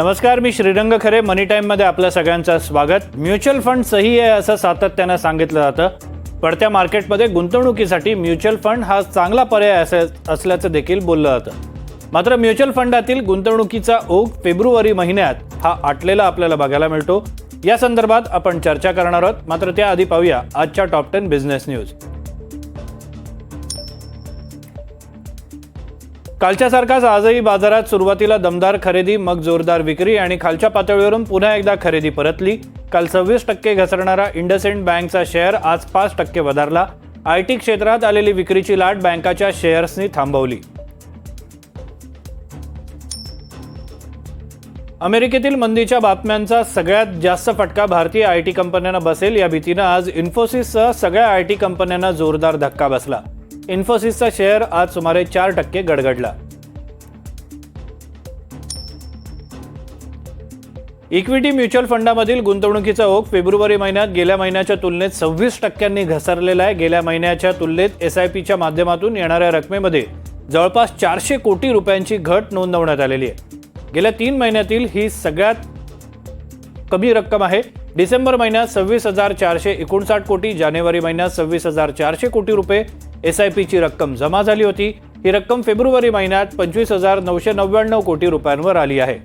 नमस्कार मी श्रीरंग खरे. मनी टाईममध्ये आपल्या सगळ्यांचं स्वागत. म्युच्युअल फंड सही आहे असं सातत्यानं सांगितलं जातं. पडत्या मार्केटमध्ये गुंतवणुकीसाठी म्युच्युअल फंड हा चांगला पर्याय असे असल्याचं देखील बोललं जातं. मात्र म्युच्युअल फंडातील गुंतवणुकीचा ओघ फेब्रुवारी महिन्यात हा आटलेला आपल्याला बघायला मिळतो. या संदर्भात आपण चर्चा करणार आहोत. मात्र त्याआधी पाहूया आजच्या टॉप टेन बिझनेस न्यूज कालच्यासारखाच आजही बाजारात सुरुवातीला दमदार खरेदी मग जोरदार विक्री आणि खालच्या पातळीवरून पुन्हा एकदा खरेदी परतली. काल सव्वीस टक्के घसरणारा इंडसइंड बँकचा शेअर आज पाच टक्के वधारला. आय टी क्षेत्रात आलेली विक्रीची लाट बँकाच्या शेअर्सनी थांबवली. अमेरिकेतील मंदीच्या बातम्यांचा सगळ्यात जास्त फटका भारतीय आय टी कंपन्यांना बसेल या भीतीनं आज इन्फोसिससह सगळ्या आय टी कंपन्यांना जोरदार धक्का बसला. इन्फोसिसचा शेअर आज सुमारे चार टक्के गडगडला. इक्विटी म्युच्युअल फंडामधील गुंतवणुकीचा ओघ फेब्रुवारी महिन्यात गेल्या महिन्याच्या तुलनेत सव्वीस टक्क्यांनी घसरलेला आहे. गेल्या महिन्याच्या तुलनेत एस आय पीच्या माध्यमातून येणाऱ्या रकमेमध्ये जवळपास चारशे कोटी रुपयांची घट नोंदवण्यात आलेली आहे. गेल्या तीन महिन्यातील ही सगळ्यात कमी रक्कम आहे. डिसेंबर महिन्यात सव्वीस हजार चारशे एकोणसाठ कोटी जानेवारी महिन्यात सव्वीस हजार चारशे कोटी रुपये एस आय पीची रक्कम जमा झाली होती. ही रक्कम फेब्रुवारी महिन्यात पंचवीस हजार नऊशे नव्याण्णव कोटी रुपयांवर आली आहे.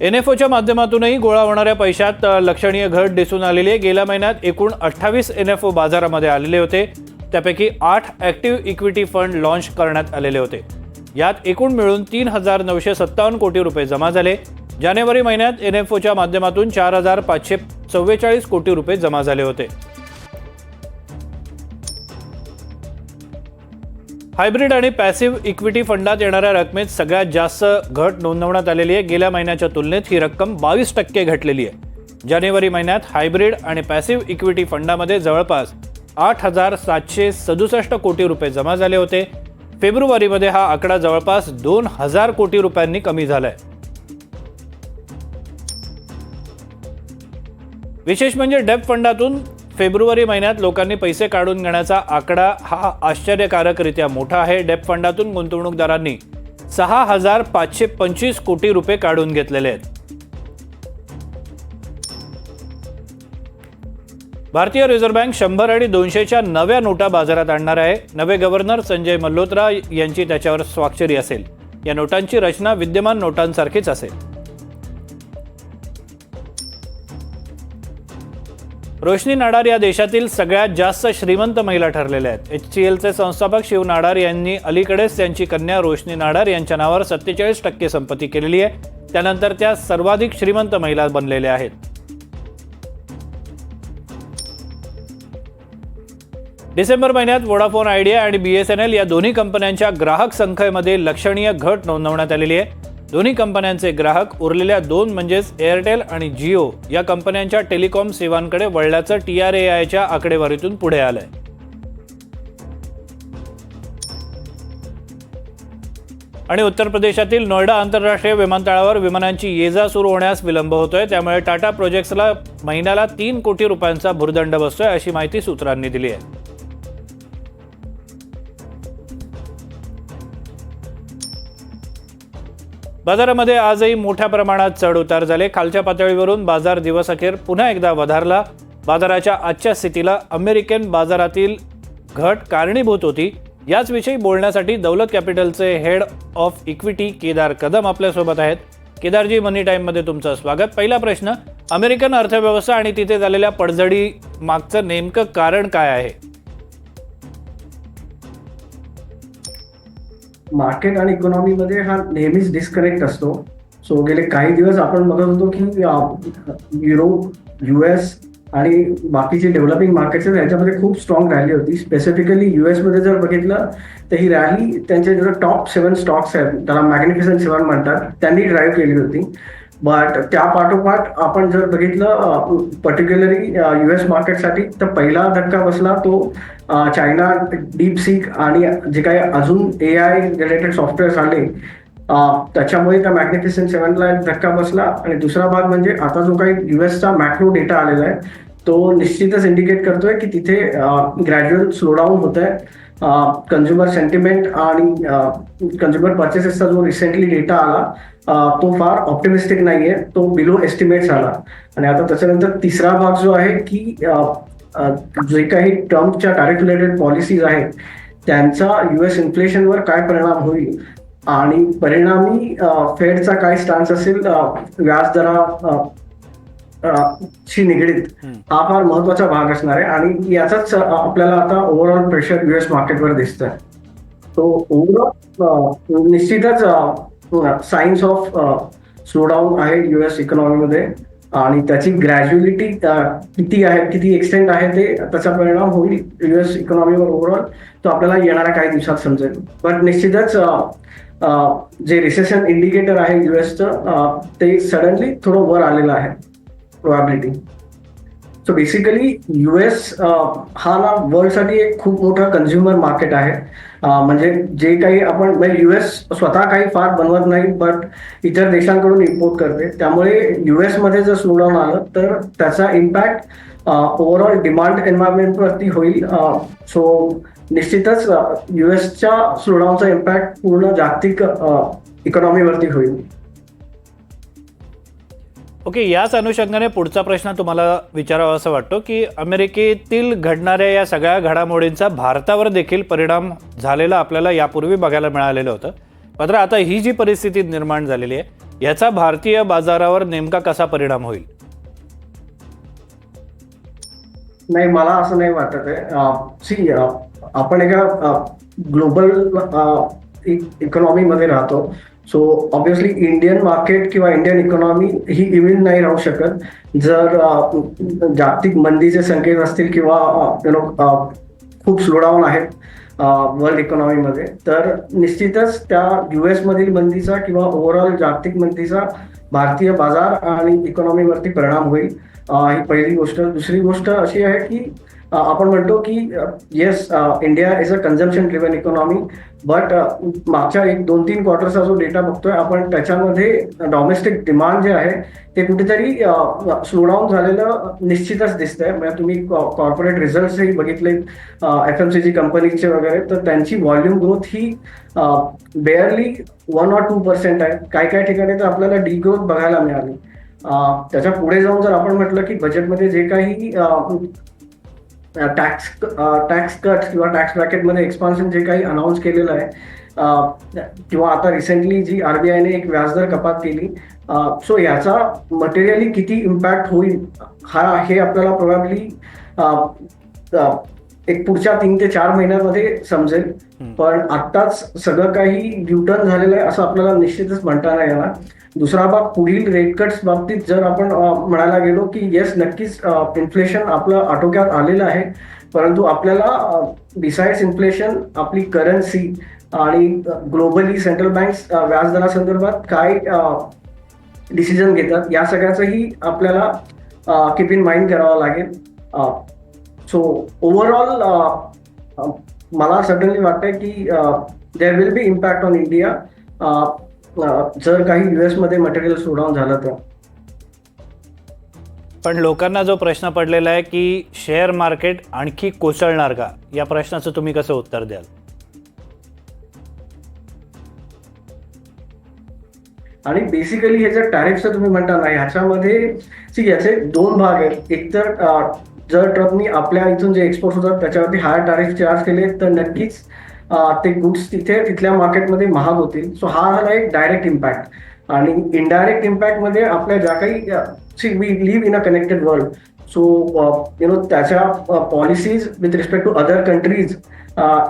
एन एफ ओच्या माध्यमातूनही गोळा होणाऱ्या पैशात लक्षणीय घट दिसून आलेली आहे. गेल्या महिन्यात एकूण अठ्ठावीस एन एफ ओ बाजारामध्ये आलेले होते. त्यापैकी आठ ॲक्टिव्ह इक्विटी फंड लॉन्च करण्यात आलेले होते. यात एकूण मिळून तीन हजार नऊशे सत्तावन्न कोटी रुपये जमा झाले. जानेवारी महिन्यात एन एफ ओच्या माध्यमातून चार हजार पाचशे चव्वेचाळीस कोटी रुपये जमा झाले होते. हायब्रिड आणि पॅसिव्ह इक्विटी फंडात येणाऱ्या रकमेत सगळ्यात जास्त घट नोंदवण्यात आलेली आहे. गेल्या महिन्याच्या तुलनेत ही रक्कम बावीस टक्के घटलेली आहे. जानेवारी महिन्यात हायब्रिड आणि पॅसिव्ह इक्विटी फंडामध्ये जवळपास आठ हजार सातशे सदुसष्ट कोटी रुपये जमा झाले होते. फेब्रुवारीमध्ये हा आकडा जवळपास दोन हजार कोटी रुपयांनी कमी झालाय. विशेष म्हणजे डेप फंडातून फेब्रुवारी महिन्यात लोकांनी पैसे काढून घेण्याचा आकडा हा आश्चर्यकारकरित्या मोठा आहे. डेप फंडातून गुंतवणूकदारांनी सहा हजार पाचशे पंचवीस कोटी रुपये काढून घेतलेले आहेत. भारतीय रिझर्व्ह बँक शंभर आणि दोनशेच्या नव्या नोटा बाजारात आणणार आहे. नवे गव्हर्नर संजय मल्होत्रा यांची त्याच्यावर स्वाक्षरी असेल. या नोटांची रचना विद्यमान नोटांसारखीच असेल. रोशनी नाडार या देशातील सगळ्यात जास्त श्रीमंत महिला ठरलेल्या आहेत. एच सी एलचे संस्थापक शिव नाडार यांनी अलीकडेच त्यांची कन्या रोशनी नाडार यांच्या नावावर सत्तेचाळीस टक्के संपत्ती केलेली आहे. त्यानंतर त्या सर्वाधिक श्रीमंत महिला बनलेल्या आहेत. डिसेंबर महिन्यात वोडाफोन आयडिया आणि बी एस एन एल या दोन्ही कंपन्यांच्या ग्राहक संख्येमध्ये लक्षणीय घट नोंदवण्यात आलेली आहे. दोन्ही कंपन्यांचे ग्राहक उरलेल्या दोन म्हणजेच एअरटेल आणि जिओ या कंपन्यांच्या टेलिकॉम सेवांकडे वळल्याचं टी आर ए आयच्या आकडेवारीतून पुढे आलंय. आणि उत्तर प्रदेशातील नोएडा आंतरराष्ट्रीय विमानतळावर विमानांची ये जा सुरू होण्यास विलंब होतोय. त्यामुळे टाटा प्रोजेक्ट्सला महिन्याला तीन कोटी रुपयांचा भुर्दंड बसतोय अशी माहिती सूत्रांनी दिली आहे. बाजारामध्ये आजही मोठ्या प्रमाणात चढ उतार झाले. खालच्या पातळीवरून बाजार दिवसअखेर पुन्हा एकदा वधारला. बाजाराच्या आजच्या स्थितीला अमेरिकन बाजारातील घट कारणीभूत होती. याचविषयी बोलण्यासाठी Daulat कॅपिटलचे head of equity Kedar Kadam आपल्यासोबत आहेत. केदारजी मनी टाईममध्ये तुमचं स्वागत. पहिला प्रश्न अमेरिकन अर्थव्यवस्था आणि तिथे झालेल्या पडझडी मागचं नेमकं कारण काय आहे? मार्केट आणि इकॉनॉमीमध्ये हा नेहमीच डिस्कनेक्ट असतो. सो गेले काही दिवस आपण बघत होतो की युरोप युएस आणि बाकीचे डेव्हलपिंग मार्केट्स आहेत याच्यामध्ये खूप स्ट्रॉंग रॅली होती. स्पेसिफिकली युएसमध्ये जर बघितलं तर ही रॅली त्यांचे जे टॉप सेवन स्टॉक्स आहेत त्याला मॅग्निफिसंट सेवन म्हणतात त्यांनी ड्राईव्ह केली होती. बट त्या पाठोपाठ आपण जर बघितलं पर्टिक्युलरली युएस मार्केटसाठी तर पहिला धक्का बसला तो चायना डीप सीक आणि जे काही अजून ए आय रिलेटेड सॉफ्टवेअर्स आले त्याच्यामुळे त्या मॅग्नेटिसन सेवनला धक्का बसला. आणि दुसरा भाग म्हणजे आता जो काही युएसचा मॅक्रो डेटा आलेला आहे तो निश्चितच इंडिकेट करतोय की तिथे ग्रॅज्युअल स्लोडाऊन होत आहे कन्झ्युमर सेंटिमेंट आणि कन्झ्युमर पर्चेसेसचा जो रिसेंटली डेटा आला तो फार ऑप्टिमिस्टिक नाही आहे तो बिलो एस्टिमेट्स आला आणि आता त्याच्यानंतर तिसरा भाग जो आहे की जे काही ट्रम्पच्या टॅरिफ रिलेटेड पॉलिसीज आहेत त्यांचा युएस इन्फ्लेशनवर काय परिणाम होईल? आणि परिणामी फेडचा काय स्टान्स असेल? व्याजदरा शी निगडीत हा फार महत्त्वाचा भाग असणार आहे. आणि याचाच आपल्याला आता ओव्हरऑल प्रेशर युएस मार्केटवर दिसतंय. तो ओव्हरऑल निश्चितच सायन्स ऑफ स्लोडाऊन आहे युएस इकॉनॉमीमध्ये आणि त्याची ग्रॅज्युएलिटी किती आहे किती एक्सटेंड आहे ते त्याचा परिणाम होईल युएस इकॉनॉमीवर ओव्हरऑल तो आपल्याला येणाऱ्या काही दिवसात समजेल. पण निश्चितच जे रिसेशन इंडिकेटर आहे युएसचं ते सडनली थोडं वर आलेलं आहे. प्रोबॅबिलिटी सो बेसिकली युएस हा ना वर्ल्डसाठी एक खूप मोठा कन्झ्युमर मार्केट आहे. Uh, म्हणजे जे काही आपण म्हणजे युएस स्वतः काही फार बनवत नाही बट इतर देशांकडून इम्पोर्ट करते. त्यामुळे युएसमध्ये जर स्लोडाऊन आलं तर त्याचा इम्पॅक्ट ओव्हरऑल डिमांड एन्व्हायरमेंटवरती होईल. Uh, सो निश्चितच युएसच्या स्लोडाऊनचा इम्पॅक्ट पूर्ण जागतिक uh, इकॉनॉमीवरती होईल. ओके याच अनुषंगाने पुढचा प्रश्न तुम्हाला विचारावा असं वाटतो की अमेरिकेतील घडणाऱ्या या सगळ्या घडामोडींचा भारतावर देखील परिणाम झालेला आपल्याला यापूर्वी बघायला मिळालेलं होतं. मात्र आता ही जी परिस्थिती निर्माण झालेली आहे याचा भारतीय बाजारावर नेमका कसा परिणाम होईल? नाही मला असं नाही वाटत आहे. सी आपण एका ग्लोबल इकॉनॉमीमध्ये राहतो. सो ऑब्विसली इंडियन मार्केट किंवा इंडियन इकॉनॉमी ही इव्हन नाही राहू शकत. जर जागतिक मंदीचे संकेत असतील किंवा यु नो खूप स्लोडाऊन आहेत वर्ल्ड इकॉनॉमीमध्ये तर निश्चितच त्या यू एसमधील मंदीचा किंवा ओव्हरऑल जागतिक मंदीचा भारतीय बाजार आणि इकॉनॉमीवरती परिणाम होईल. ही पहिली गोष्ट. दुसरी गोष्ट अशी आहे की आपण म्हणतो की yes India is a consumption driven economy but मागच्या एक दोन तीन क्वार्टरचा जो डेटा बघतोय आपण त्याच्यामध्ये डॉमेस्टिक डिमांड जे आहे ते कुठेतरी स्लोडाऊन झालेलं निश्चितच दिसतंय. म्हणजे तुम्ही कॉर्पोरेट रिझल्टही बघितले एफ एम सी जी कंपनीचे वगैरे तर त्यांची volume growth he barely one or two percent आहे. काही काही ठिकाणी तर आपल्याला डी ग्रोथ बघायला मिळाली. त्याच्या पुढे जाऊन जर आपण म्हटलं की बजेटमध्ये जे काही टॅक्स टॅक्स कट किंवा टॅक्स ब्रॅकेटमध्ये एक्सपान्शन जे काही अनाऊन्स केलेलं आहे किंवा आता रिसेंटली जी आरबीआयने एक व्याजदर कपात केली सो याचा मटेरियली किती इम्पॅक्ट होईल हा हे आपल्याला प्रोबॅबली एक पुढच्या तीन ते चार महिन्यामध्ये समजेल. पण आत्ताच सगळं काही न्यूटर्न झालेलं आहे असं आपल्याला निश्चितच म्हणता नाही येणार दुसरा भाग पुढील रेट कट्स बाबतीत जर आपण म्हणायला गेलो की येस नक्कीच इन्फ्लेशन आपलं आटोक्यात आलेलं आहे. परंतु आपल्याला बिसाइड्स इन्फ्लेशन आपली करन्सी आणि ग्लोबली सेंट्रल बँक्स व्याजदरासंदर्भात काय डिसिजन घेतात या सगळ्याचंही आपल्याला कीप इन माइंड करावं लागेल. सो ओव्हरऑल मला सडनली वाटतं की there will be impact on India जर काही युएसमध्ये मटेरियल स्लोडाऊन झालं तर? पण लोकांना जो प्रश्न पडलेला आहे की शेअर मार्केट आणखी कोसळणार का? या प्रश्नाचं तुम्ही कसं उत्तर द्याल? आणि बेसिकली हे जर टॅरिफचं तुम्ही म्हणता ना ह्याच्यामध्ये सी याचे दोन भाग आहेत. एक तर जर ट्रम्पनी आपल्या इथून जे एक्सपोर्ट होतात त्याच्यावरती हायर टॅरिफ चार्ज केले तर नक्कीच ते गुड्स तिथे तिथल्या मार्केटमध्ये महाग होतील. सो हा आला एक डायरेक्ट इम्पॅक्ट आणि इनडायरेक्ट इम्पॅक्टमध्ये आपल्या ज्या काही see we live in a connected world so you know त्याच्या policies with respect to other countries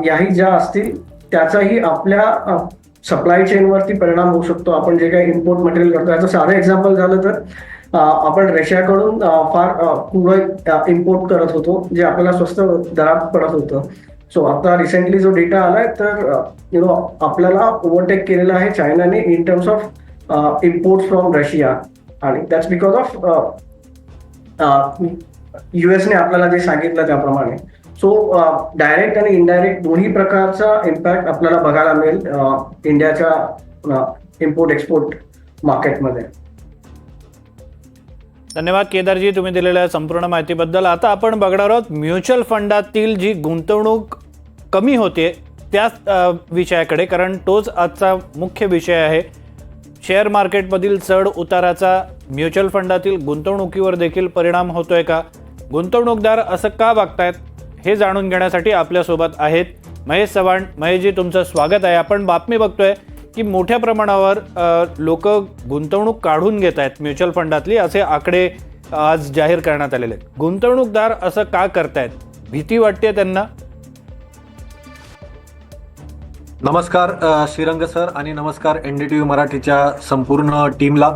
याही ज्या असतील त्याचाही आपल्या सप्लाय चेनवरती परिणाम होऊ शकतो. आपण जे काही इम्पोर्ट मटेरियल करतो. याचं साधं एक्झाम्पल झालं तर आपण रशियाकडून फार क्रूड इम्पोर्ट करत होतो जे आपल्याला स्वस्त दरात पडत होतं. सो आता रिसेंटली जो डेटा आलाय तर uh, यु नो आपल्याला ओव्हरटेक केलेला आहे चायनाने in terms of import from Russia आणि दॅट्स बिकॉज ऑफ युएसने आपल्याला जे सांगितलं त्याप्रमाणे. सो डायरेक्ट uh, आणि इनडायरेक्ट दोन्ही प्रकारचा इम्पॅक्ट आपल्याला बघायला मिळेल इंडियाच्या इम्पोर्ट एक्सपोर्ट मार्केटमध्ये धन्यवाद केदारजी तुम्ही दिलेल्या संपूर्ण माहितीबद्दल. आता आपण बघणार आहोत म्युच्युअल फंडातील जी गुंतवणूक कमी होते त्याच विषयाकडे कारण तोच आजचा मुख्य विषय आहे. शेअर मार्केटमधील चढ उताराचा म्युच्युअल फंडातील गुंतवणुकीवर देखील परिणाम होतोय का? गुंतवणूकदार असं का वागतायत? हे जाणून घेण्यासाठी आपल्यासोबत आहेत महेश चव्हाण. महेशजी तुमचं स्वागत आहे. आपण बातमी बघतोय की मोठ्या प्रमाणावर लोक गुंतवणूक काढून घेत आहेत म्युच्युअल फंडातली असे आकडे आज जाहीर करण्यात आलेले आहेत. गुंतवणूकदार असं का करतायत? भीती वाटते त्यांना? नमस्कार श्रीरंग सर आणि नमस्कार एन डी टी व्ही मराठीच्या संपूर्ण टीमला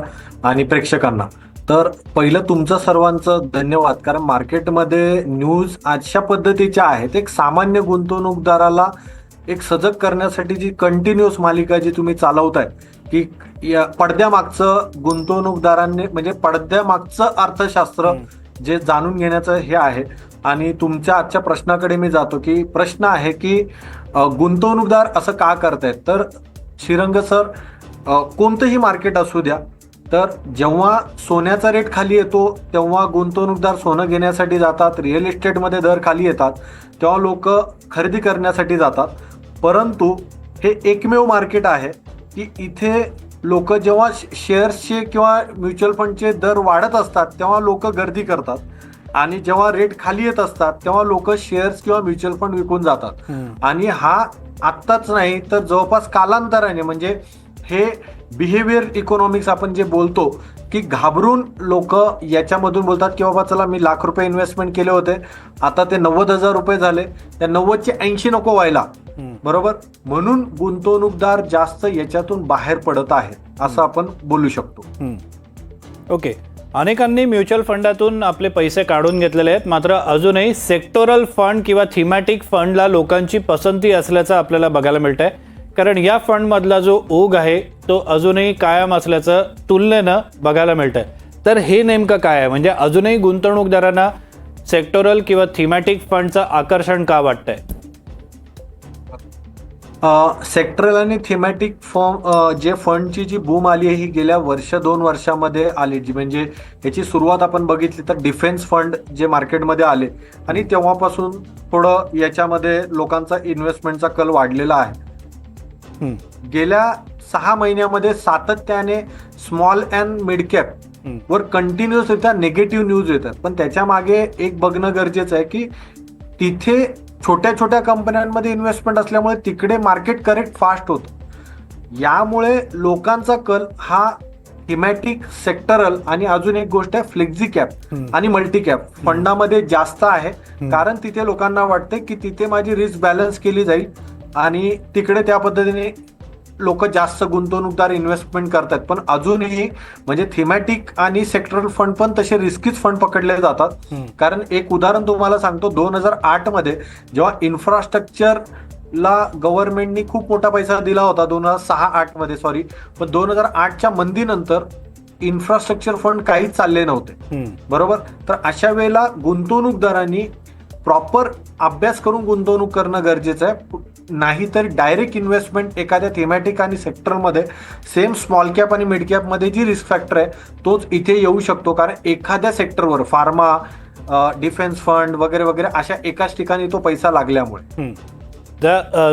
आणि प्रेक्षकांना. तर पहिलं तुमचं सर्वांचं धन्यवाद कारण मार्केटमध्ये न्यूज अशा पद्धतीच्या आहेत. एक सामान्य गुंतवणूकदाराला एक सजग करण्यासाठी जी कंटिन्युअस मालिका जी तुम्ही चालवताय की या पडद्यामागचं गुंतवणूकदारांनी म्हणजे पडद्यामागचं अर्थशास्त्र जे जाणून घेण्याचं हे आहे आणि तुमच्या आजच्या प्रश्नाकडे मी जातो की प्रश्न आहे की गुंतवणूकदार असं का करतायत? तर श्रीरंग सर कोणतंही मार्केट असू द्या तर जेव्हा सोन्याचा रेट खाली येतो तेव्हा गुंतवणूकदार सोनं घेण्यासाठी जातात रिअल इस्टेटमध्ये दर खाली येतात तेव्हा लोक खरेदी करण्यासाठी जातात. परंतु हे एकमेव मार्केट आहे की इथे लोक जेव्हा शेअर्सचे किंवा म्युच्युअल फंडचे दर वाढत असतात तेव्हा लोक गर्दी करतात. आणि जेव्हा रेट खाली येत असतात तेव्हा लोक शेअर्स किंवा म्युच्युअल फंड विकून जातात. आणि हा आत्ताच नाही तर जवळपास कालांतराने म्हणजे हे बिहेवियर इकॉनॉमिक्स आपण जे बोलतो की घाबरून लोक याच्यामधून बोलतात की बाबा चला मी लाख रुपये इन्व्हेस्टमेंट केले होते. आता ते नव्वद हजार रुपये झाले. त्या नव्वदचे ऐंशी नको व्हायला. बरोबर? म्हणून गुंतवणूकदार जास्त याच्यातून बाहेर पडत आहेत असं आपण बोलू शकतो. ओके. अनेकांनी म्युच्युअल फंडातून आपले पैसे काढून घेतलेले आहेत. मात्र अजूनही सेक्टोरल फंड किंवा थिमॅटिक फंडला लोकांची पसंती असल्याचं आपल्याला बघायला मिळत आहे कारण या फंडमधला जो ओघ आहे तो अजूनही कायम असल्याचं तुलनेनं बघायला मिळतं आहे तर हे नेमकं काय आहे? म्हणजे अजूनही गुंतवणूकदारांना सेक्टोरल किंवा थिमॅटिक फंडचं आकर्षण का वाटतंय? सेक्टरल आणि थेमॅटिक फॉर्म जे फंडची जी बूम आली आहे ही गेल्या वर्ष दोन वर्षामध्ये आली जी म्हणजे याची सुरुवात आपण बघितली तर डिफेन्स फंड जे मार्केटमध्ये आले आणि तेव्हापासून थोडं याच्यामध्ये लोकांचा इन्व्हेस्टमेंटचा कल वाढलेला आहे. गेल्या सहा महिन्यामध्ये सातत्याने स्मॉल अँड मिड कॅप. वर कंटिन्युअसरित्या निगेटिव्ह न्यूज येतात पण त्याच्यामागे एक बघणं गरजेचं आहे की तिथे छोट्या छोट्या कंपन्यांमध्ये इन्व्हेस्टमेंट असल्यामुळे तिकडे मार्केट करेक्ट फास्ट होतं. यामुळे लोकांचा कल हा हिमॅटिक सेक्टरल आणि अजून एक गोष्ट आहे फ्लेक्झी कॅप. आणि मल्टी कॅप फंडामध्ये जास्त आहे. कारण तिथे लोकांना वाटते की तिथे माझी रिस्क बॅलन्स केली जाईल आणि तिकडे त्या पद्धतीने लोक जास्त गुंतवणूकदार इन्व्हेस्टमेंट करतात. पण अजूनही म्हणजे थिमॅटिक आणि सेक्टरल फंड पण तसे रिस्कीच फंड पकडले जातात. कारण एक उदाहरण तुम्हाला सांगतो दोन हजार आठमध्ये जेव्हा इन्फ्रास्ट्रक्चर ला गव्हर्नमेंटनी खूप मोठा पैसा दिला होता दोन हजार सहा आठमध्ये सॉरी पण दोन हजार आठच्या मंदीनंतर इन्फ्रास्ट्रक्चर फंड काहीच चालले नव्हते. बरोबर? तर अशा वेळेला गुंतवणूकदारांनी प्रॉपर अभ्यास करून गुंतवणूक करणं गरजेचं आहे. नाहीतर डायरेक्ट इन्व्हेस्टमेंट एखाद्या थेमॅटिक आणि सेक्टरमध्ये सेम स्मॉल कॅप आणि मिड कॅपमध्ये जी रिस्क फॅक्टर आहे तोच इथे येऊ शकतो. कारण एखाद्या सेक्टरवर फार्मा डिफेन्स फंड वगैरे वगैरे अशा एकाच ठिकाणी तो पैसा लागल्यामुळे.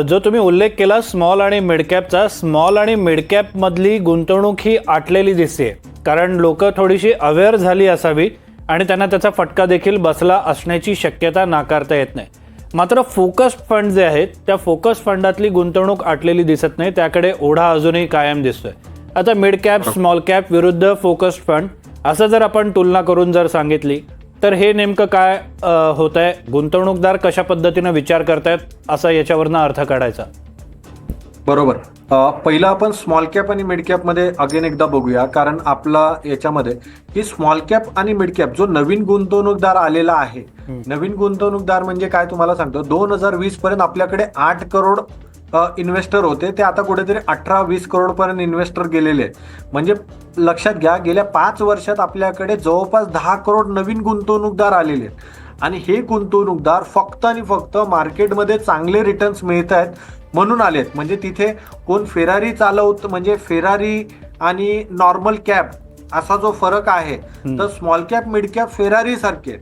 जो तुम्ही उल्लेख केला स्मॉल आणि मिडकॅपचा स्मॉल आणि मिडकॅपमधली गुंतवणूक ही आटलेली दिसते. कारण लोक थोडीशी अवेअर झाली असावी. आणि त्यांना त्याचा फटका देखील बसला असण्याची शक्यता नाकारता येत नाही. मात्र फोकस फंड जे आहेत त्या फोकस फंडातली गुंतवणूक आटलेली दिसत नाही त्याकडे ओढा अजूनही कायम दिसतोय. आता मिड कॅप स्मॉल कॅप विरुद्ध फोकस्ड फंड असं जर आपण तुलना करून जर सांगितली तर हे नेमकं काय होत आहे गुंतवणूकदार कशा पद्धतीनं विचार करतायत असा याच्यावरनं अर्थ काढायचा. बरोबर. पहिलं आपण स्मॉल कॅप आणि मिड कॅपमध्ये अगेन एकदा बघूया. कारण आपला याच्यामध्ये की स्मॉल कॅप आणि मिड कॅप जो नवीन गुंतवणूकदार आलेला आहे. नवीन गुंतवणूकदार म्हणजे काय तुम्हाला सांगतो? दोन हजार वीस पर्यंत आपल्याकडे आठ करोड इन्व्हेस्टर होते. ते आता कुठेतरी अठरा वीस करोड पर्यंत इन्व्हेस्टर गेलेले आहेत. म्हणजे लक्षात घ्या गेल्या पाच वर्षात आपल्याकडे जवळपास दहा करोड नवीन गुंतवणूकदार आलेले आहेत. आणि हे गुंतवणूकदार फक्त आणि फक्त मार्केटमध्ये चांगले रिटर्न्स मिळत आहेत म्हणून आलेत. म्हणजे तिथे कोण फेरारी चालवत म्हणजे फेरारी आणि नॉर्मल कॅप असा जो फरक आहे तर small cap mid cap Ferrari सारखे.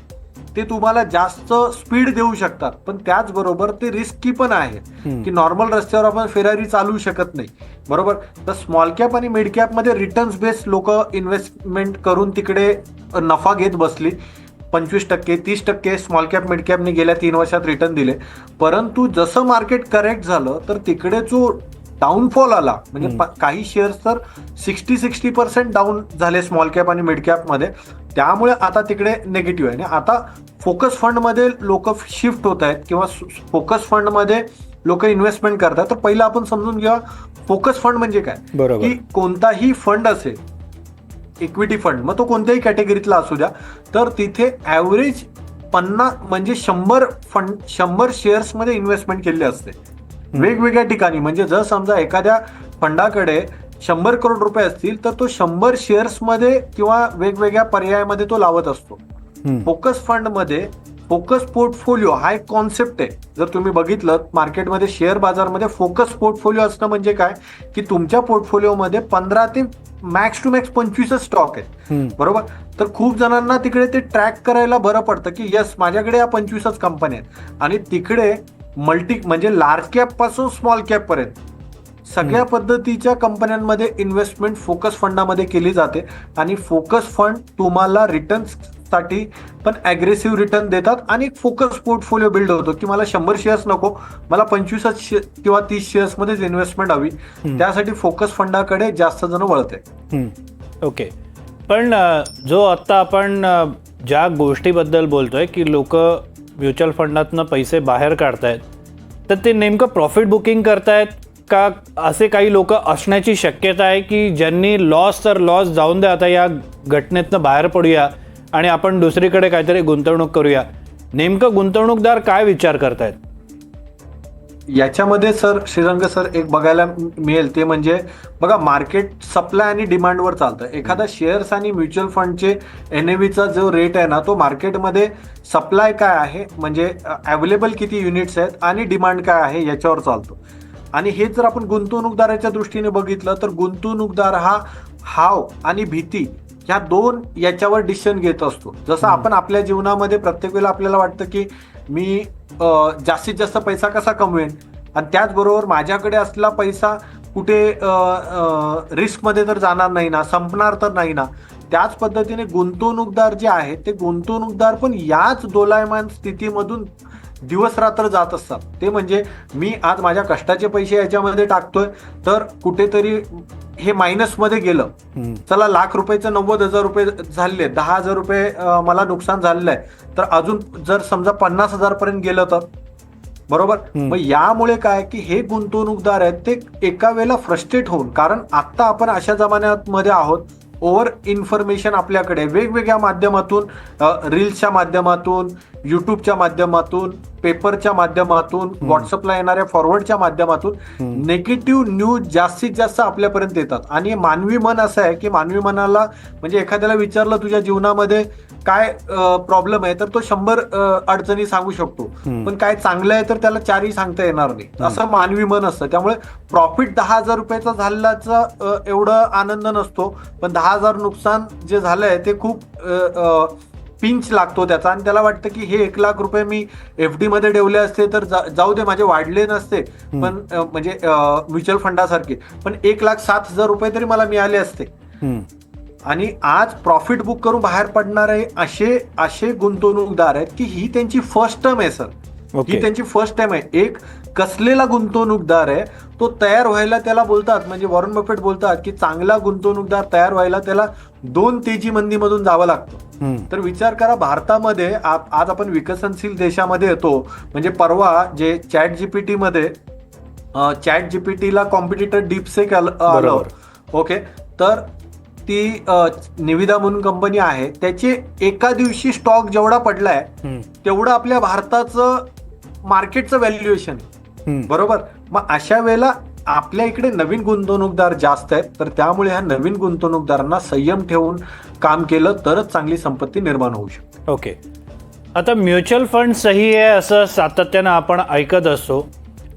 ते तुम्हाला जास्त स्पीड देऊ शकतात. पण त्याचबरोबर ते रिस्की पण आहे. की नॉर्मल रस्त्यावर आपण फेरारी चालवू शकत नाही. बरोबर? तर स्मॉल कॅप आणि मिड कॅपमध्ये रिटर्न्स बेस्ड लोक इन्व्हेस्टमेंट करून तिकडे नफा घेत बसली. पंचवीस टक्के तीस टक्के स्मॉल कॅप मिड कॅपने गेल्या तीन वर्षात रिटर्न दिले. परंतु जसं मार्केट करेक्ट झालं तर तिकडे जो डाऊनफॉल आला. म्हणजे काही शेअर्स तर सिक्स्टी सिक्स्टी पर्सेंट डाऊन झाले स्मॉल कॅप आणि मिड कॅपमध्ये. त्यामुळे आता तिकडे निगेटिव्ह आहे. आणि आता फोकस फंडमध्ये लोक शिफ्ट होत आहेत किंवा फोकस फंडमध्ये लोक इन्व्हेस्टमेंट करतात. तर पहिलं आपण समजून घ्या फोकस फंड म्हणजे काय? की कोणताही फंड असेल इक्विटी फंड मग तो कोणत्याही कॅटेगरीतला असू द्या. तर तिथे ॲव्हरेज पन्नास म्हणजे शंभर फंड शंभर शेअर्समध्ये इन्व्हेस्टमेंट केली असते. वेगवेगळ्या ठिकाणी. म्हणजे जर समजा एखाद्या फंडाकडे शंभर करोड रुपये असतील तर तो शंभर शेअर्समध्ये किंवा वेगवेगळ्या पर्यायामध्ये तो लावत असतो. फोकस फंडमध्ये फोकस पोर्टफोलिओ हा एक कॉन्सेप्ट आहे. जर तुम्ही बघितलं मार्केटमध्ये शेअर बाजारमध्ये फोकस पोर्टफोलिओ असणं म्हणजे काय? की तुमच्या पोर्टफोलिओमध्ये पंधरा ते मॅक्स टू मॅक्स पंचवीसच स्टॉक आहेत. बरोबर? तर खूप जणांना तिकडे ते ट्रॅक करायला बरं पडतं की यस माझ्याकडे या पंचवीसच कंपन्या आहेत. आणि तिकडे मल्टी म्हणजे लार्ज कॅपपासून स्मॉल कॅप पर्यंत. सगळ्या पद्धतीच्या कंपन्यांमध्ये इन्व्हेस्टमेंट फोकस फंडामध्ये केली जाते. आणि फोकस फंड तुम्हाला रिटर्न साठी पण अग्रेसिव्ह रिटर्न देतात आणि एक फोकस पोर्टफोलिओ बिल्ड होतो की मला शंभर शेअर्स नको मला पंचवीसच शे- किंवा तीस शेअर्स मध्येच इन्व्हेस्टमेंट हवी. त्यासाठी फोकस फंडाकडे जास्त जण वळते. ओके पण जो आत्ता आपण ज्या गोष्टीबद्दल बोलतोय की लोक म्युच्युअल फंडातनं पैसे बाहेर काढतायत तर ते नेमकं प्रॉफिट बुकिंग करतायत का असे काही लोक असण्याची शक्यता आहे की ज्यांनी लॉस तर लॉस जाऊन द्या आता या घटनेतनं बाहेर पडूया आणि आपण दुसरीकडे काहीतरी गुंतवणूक करूया. नेमकं गुंतवणूकदार काय विचार करतायत? याच्यामध्ये सर श्रीरंग सर एक बघायला मिळेल ते म्हणजे बघा मार्केट सप्लाय आणि डिमांडवर चालतं. एखादा शेअर्स आणि म्युच्युअल फंडचे एन एव्हीचा जो रेट आहे ना तो मार्केटमध्ये सप्लाय काय आहे? म्हणजे अवेलेबल किती युनिट्स आहेत आणि डिमांड काय आहे याच्यावर चालतो. आणि हे जर आपण गुंतवणूकदाराच्या दृष्टीने बघितलं तर गुंतवणूकदार हा हाव आणि भीती ह्या दोन याच्यावर डिसिशन घेत असतो. जसं आपण आपल्या जीवनामध्ये प्रत्येक वेळेला आपल्याला वाटतं की मी जास्तीत जास्त पैसा कसा कमवेन? आणि त्याचबरोबर माझ्याकडे असलेला पैसा कुठे रिस्कमध्ये तर जाणार नाही ना संपणार तर नाही ना त्याच पद्धतीने गुंतवणूकदार जे आहेत ते गुंतवणूकदार पण याच दोलायमान स्थितीमधून दिवस रात्र जात असतात. ते म्हणजे मी आज माझ्या कष्टाचे पैसे याच्यामध्ये टाकतोय तर कुठेतरी हे मायनसमध्ये गेलं. चला लाख रुपयाचं नव्वद हजार रुपये झाले दहा हजार रुपये मला नुकसान झालेलं आहे तर अजून जर समजा पन्नास हजार पर्यंत गेलं तर बरोबर. मग यामुळे काय की हे गुंतवणूकदार आहेत ते एका वेळेला फ्रस्ट्रेट होऊन कारण आता आपण अशा जमान्यामध्ये आहोत ओव्हर इन्फॉर्मेशन आपल्याकडे. वेगवेगळ्या माध्यमातून रील्सच्या माध्यमातून युट्यूबच्या माध्यमातून पेपरच्या माध्यमातून व्हॉट्सअपला येणाऱ्या फॉरवर्डच्या माध्यमातून नेगेटिव्ह न्यूज जास्तीत जास्त आपल्यापर्यंत येतात. आणि मानवी मन असं आहे की मानवी मनाला म्हणजे एखाद्याला विचारलं तुझ्या जीवनामध्ये काय प्रॉब्लेम आहे तर तो शंभर अडचणी सांगू शकतो. पण काय चांगलं आहे तर त्याला चारही सांगता येणार नाही. असं मानवी मन असतं. त्यामुळे प्रॉफिट दहा हजार रुपयाचा झाल्याचा एवढं आनंद नसतो. पण दहा हजार नुकसान जे झालंय ते खूप पिंच लागतो त्याचा. आणि त्याला वाटतं की हे एक लाख रुपये मी एफ डी मध्ये ठेवले असते तर जाऊ दे माझे वाढले नसते. पण म्हणजे म्युच्युअल फंडासारखे. पण एक लाख सात हजार रुपये तरी मला मिळाले असते. आणि आज प्रॉफिट बुक करून बाहेर पडणारे असे असे गुंतवणूकदार आहेत की ही त्यांची फर्स्ट टर्म आहे सर. ही त्यांची फर्स्ट टाइम आहे. एक कसलेला गुंतवणूकदार आहे तो तयार व्हायला त्याला बोलतात म्हणजे वॉरन बफेट बोलतात की चांगला गुंतवणूकदार तयार व्हायला त्याला दोन तेजी मंदीमधून जावं लागतं. तर विचार करा भारतामध्ये आज आपण विकसनशील देशामध्ये येतो म्हणजे परवा जे चॅट जीपीटी मध्ये चॅट जीपीटीला कॉम्पिटिटर डीपसेक आलं. ओके तर ती निविदा म्हणून कंपनी आहे त्याचे एका दिवशी स्टॉक जेवढा पडलाय. तेवढं आपल्या भारताचं मार्केटचं व्हॅल्युएशन. बरोबर? मग अशा वेळेला आपल्या इकडे नवीन गुंतवणूकदार जास्त आहेत तर त्यामुळे ह्या नवीन गुंतवणूकदारांना संयम ठेवून काम केलं तरच चांगली संपत्ती निर्माण होऊ शकते. ओके. आता म्युच्युअल फंड सही आहे असं सातत्यानं आपण ऐकत असतो.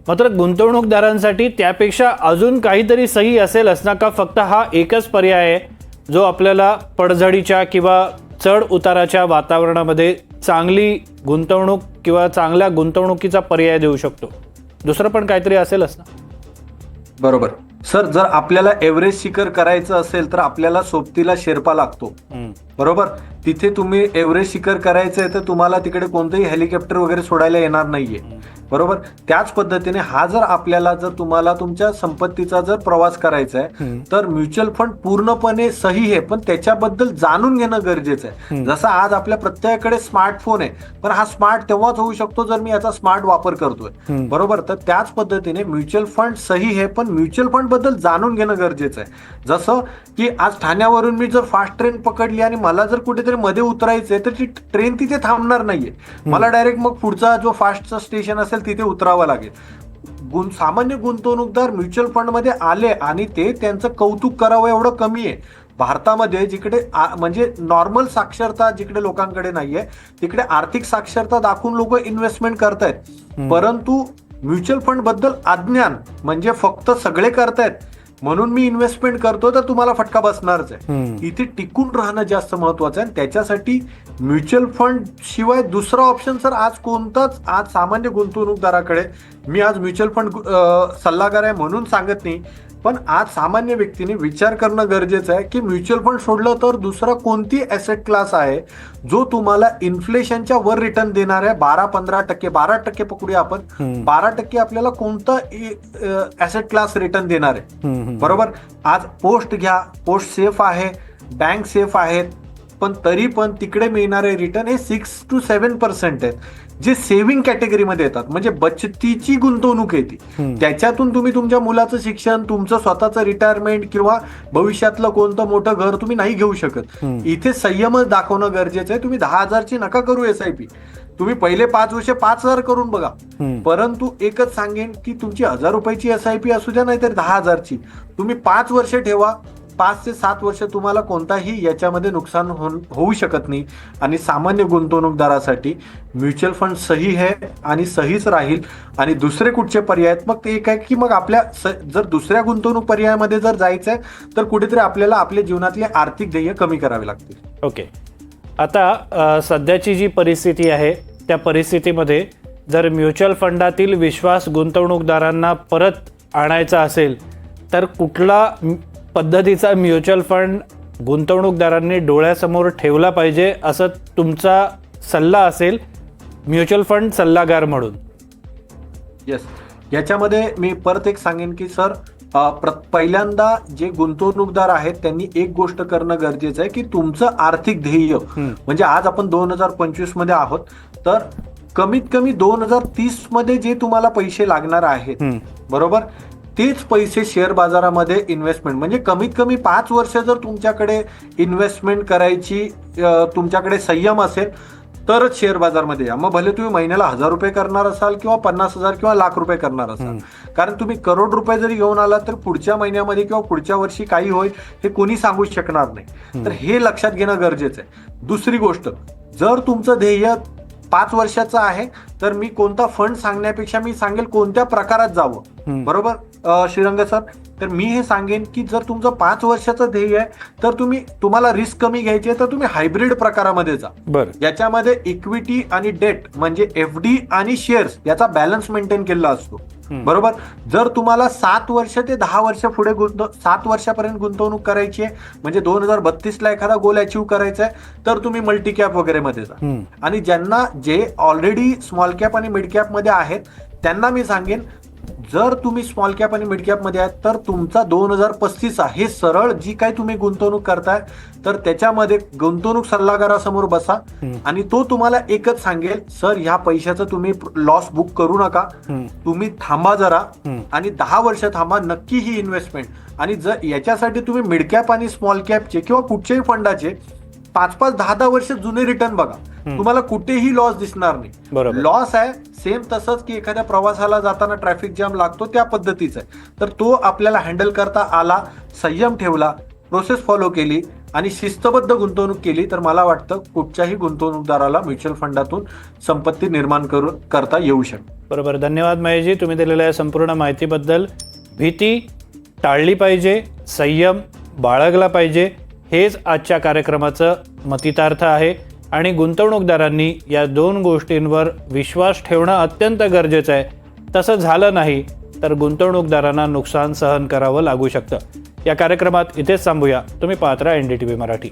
मात्र गुंतवणूकदारांसाठी त्यापेक्षा अजून काहीतरी सही असेलच ना का फक्त हा एकच पर्याय आहे जो आपल्याला पडझडीच्या किंवा चढ उताराच्या वातावरणामध्ये चांगली गुंतवणूक किंवा चांगल्या गुंतवणुकीचा पर्याय देऊ शकतो. दुसरं पण काहीतरी असेलच ना. बरोबर. सर जर आपल्याला एव्हरेज शिखर करायचं असेल तर आपल्याला सोबतीला शेर्पा लागतो. बरोबर? तिथे तुम्ही एव्हरेज शिखर करायचं आहे तर तुम्हाला तिकडे कोणतंही हेलिकॉप्टर वगैरे सोडायला येणार नाहीये. बरोबर? त्याच पद्धतीने हा जर आपल्याला जर तुम्हाला तुमच्या संपत्तीचा जर प्रवास करायचा आहे. तर म्युच्युअल फंड पूर्णपणे सही आहे पण त्याच्याबद्दल जाणून घेणं गरजेचं आहे. जसं आज आपल्या प्रत्येकाकडे स्मार्टफोन आहे पण हा स्मार्ट तेव्हाच होऊ शकतो जर मी याचा स्मार्ट वापर करतोय. बरोबर? तर त्याच पद्धतीने म्युच्युअल फंड सही आहे पण म्युच्युअल फंडबद्दल जाणून घेणं गरजेचं आहे जसं की आज ठाण्यावरून मी जर फास्ट ट्रेन पकडली आणि मला जर कुठेतरी मध्ये उतरायचंय तर ती ट्रेन तिथे थांबणार नाहीये. मला डायरेक्ट मग पुढचा जो फास्टचा स्टेशन असेल तिथे उतरावं लागेल. गुं सामान्य गुंतवणूकदार म्युच्युअल फंडमध्ये आले आणि ते त्यांचं कौतुक करावं एवढं कमी आहे. भारतामध्ये जिकडे म्हणजे नॉर्मल साक्षरता जिकडे लोकांकडे नाहीये तिकडे आर्थिक साक्षरता दाखवून लोक इन्व्हेस्टमेंट करतायत. परंतु म्युच्युअल फंडबद्दल अज्ञान म्हणजे फक्त सगळे करतायत म्हणून मी इन्व्हेस्टमेंट करतो तर तुम्हाला फटका बसणारच आहे. इथे टिकून राहणं जास्त महत्वाचं आहे आणि त्याच्यासाठी म्युच्युअल फंड शिवाय दुसरा ऑप्शन सर आज कोणताच आज सामान्य गुंतवणूकदाराकडे मी आज म्युच्युअल फंड सल्लागार आहे म्हणून सांगत नाही पण आज सामान्य व्यक्तीने विचार करणं गरजेचं आहे की म्युच्युअल फंड सोडलं तर दुसरा कोणती ऍसेट क्लास आहे जो तुम्हाला इन्फ्लेशनच्या वर रिटर्न देणार आहे? बारा पंधरा टक्के बारा टक्के पकडूया आपण. बारा टक्के आपल्याला कोणता ऍसेट क्लास रिटर्न देणार आहे. बरोबर? आज पोस्ट घ्या. पोस्ट सेफ आहे. बँक सेफ आहेत. पण तरी पण तिकडे मिळणारे रिटर्न हे सिक्स टू सेव्हन पर्सेंट आहेत. जे सेव्हिंग कॅटेगरीमध्ये येतात म्हणजे बचतीची गुंतवणूक आहे ती हम्म. त्याच्यातून तुम्ही तुमच्या मुलाचं शिक्षण तुमचं स्वतःचं रिटायरमेंट किंवा भविष्यातलं कोणतं मोठं घर तुम्ही नाही घेऊ शकत. इथे संयमच दाखवणं गरजेचं आहे तुम्ही दहा हजारची नका करू एस आय पी तुम्ही पहिले पाच वर्ष पाच हजार करून बघा. परंतु एकच सांगेन की तुमची हजार रुपयाची एस आय पी असू द्या नाहीतर दहा हजारची तुम्ही पाच वर्ष ठेवा पाच ते सात वर्ष तुम्हाला कोणताही याच्यामध्ये नुकसान होऊन- होऊ शकत नाही. आणि सामान्य गुंतवणूकदारासाठी म्युच्युअल फंड सही आहे आणि सहीच राहील. आणि दुसरे कुठचे पर्याय आहेत? मग ते एक आहे की मग आपल्या स- जर दुसऱ्या गुंतवणूक पर्यायामध्ये जर जायचं आहे तर कुठेतरी आपल्याला आपल्या जीवनातले आर्थिक ध्येय कमी करावे लागतील. ओके. आता सध्याची जी परिस्थिती आहे त्या परिस्थितीमध्ये जर म्युच्युअल फंडातील विश्वास गुंतवणूकदारांना परत आणायचा असेल तर कुठला पद्धतीचा म्युच्युअल फंड गुंतवणूकदारांनी डोळ्यासमोर ठेवला पाहिजे असं तुमचा सल्ला असेल म्युच्युअल फंड सल्लागार म्हणून येस याच्यामध्ये मी परत एक सांगेन की सर पहिल्यांदा जे गुंतवणूकदार आहेत त्यांनी एक गोष्ट करणं गरजेचं आहे की तुमचं आर्थिक ध्येय. म्हणजे आज आपण दोन हजार पंचवीसमध्ये आहोत तर कमीत कमी दोन हजार तीसमध्ये जे तुम्हाला पैसे लागणार आहेत. बरोबर तेच पैसे शेअर बाजारामध्ये इन्व्हेस्टमेंट म्हणजे कमीत कमी पाच वर्ष जर तुमच्याकडे इन्व्हेस्टमेंट करायची तुमच्याकडे संयम असेल तरच शेअर बाजारमध्ये या. मग भले तुम्ही महिन्याला हजार रुपये करणार असाल किंवा पन्नास हजार किंवा लाख रुपये करणार असाल. कारण तुम्ही करोड रुपये जरी घेऊन आलात तर पुढच्या महिन्यामध्ये किंवा पुढच्या वर्षी काही होईल हे कोणी सांगू शकणार नाही. तर हे लक्षात घेणं गरजेचं आहे. दुसरी गोष्ट जर तुमचं ध्येय पाच वर्षाचं आहे तर मी कोणता फंड सांगण्यापेक्षा मी सांगेल कोणत्या प्रकारात जावं. बरोबर श्रीरंग सर तर मी हे सांगेन की जर तुमचं पाच वर्षाचं ध्येय आहे तर तुम्ही तुम्हाला रिस्क कमी घ्यायची आहे तर तुम्ही हायब्रिड प्रकारामध्ये जा बरं याच्यामध्ये इक्विटी आणि डेट म्हणजे एफ डी आणि शेअर्स याचा बॅलन्स मेंटेन केलेला असतो. बरोबर? जर तुम्हाला सात वर्ष ते दहा वर्ष पुढे गुंत सात वर्षापर्यंत गुंतवणूक करायची आहे म्हणजे दोन हजार बत्तीस ला एखादा गोल अचीव्ह करायचा आहे तर तुम्ही मल्टी कॅप वगैरे मध्ये जा. आणि ज्यांना जे ऑलरेडी स्मॉल कॅप आणि मिड कॅपमध्ये आहेत त्यांना मी सांगेन जर तुम्ही स्मॉल कॅप आणि मिड कॅपमध्ये आहेत तर तुमचा दोन हजार पस्तीस हे सरळ जी काही तुम्ही गुंतवणूक करताय तर त्याच्यामध्ये गुंतवणूक सल्लागारासमोर बसा. आणि तो तुम्हाला एकच सांगेल सर ह्या पैशाचं तुम्ही लॉस बुक करू नका. तुम्ही थांबा जरा. आणि दहा वर्ष थांबा नक्की ही इन्व्हेस्टमेंट आणि जर याच्यासाठी तुम्ही मिड कॅप आणि स्मॉल कॅपचे किंवा कुठच्याही फंडाचे पाच पाच दहा दहा वर्ष जुने रिटर्न बघा. तुम्हाला कुठेही लॉस दिसणार नाही. बरोबर. लॉस आहे सेम तसंच की एखाद्या प्रवासाला जाताना ट्रॅफिक जॅम लागतो त्या पद्धतीचा आहे. तर तो आपल्याला हँडल करता आला संयम ठेवला प्रोसेस फॉलो केली आणि शिस्तबद्ध गुंतवणूक केली तर मला वाटतं कुठच्याही गुंतवणूकदाराला म्युच्युअल फंडातून संपत्ती निर्माण करू करता येऊ शकते. बरोबर. धन्यवाद महेशजी तुम्ही दिलेल्या या संपूर्ण माहितीबद्दल. भीती टाळली पाहिजे संयम बाळगला पाहिजे. हेच आजच्या कार्यक्रमाचं मतितार्थ आहे. आणि गुंतवणूकदारांनी या दोन गोष्टींवर विश्वास ठेवणं अत्यंत गरजेचं आहे. तसं झालं नाही तर गुंतवणूकदारांना नुकसान सहन करावं लागू शकतं. या कार्यक्रमात इथेच थांबूया. तुम्ही Patra N D T V Marathi.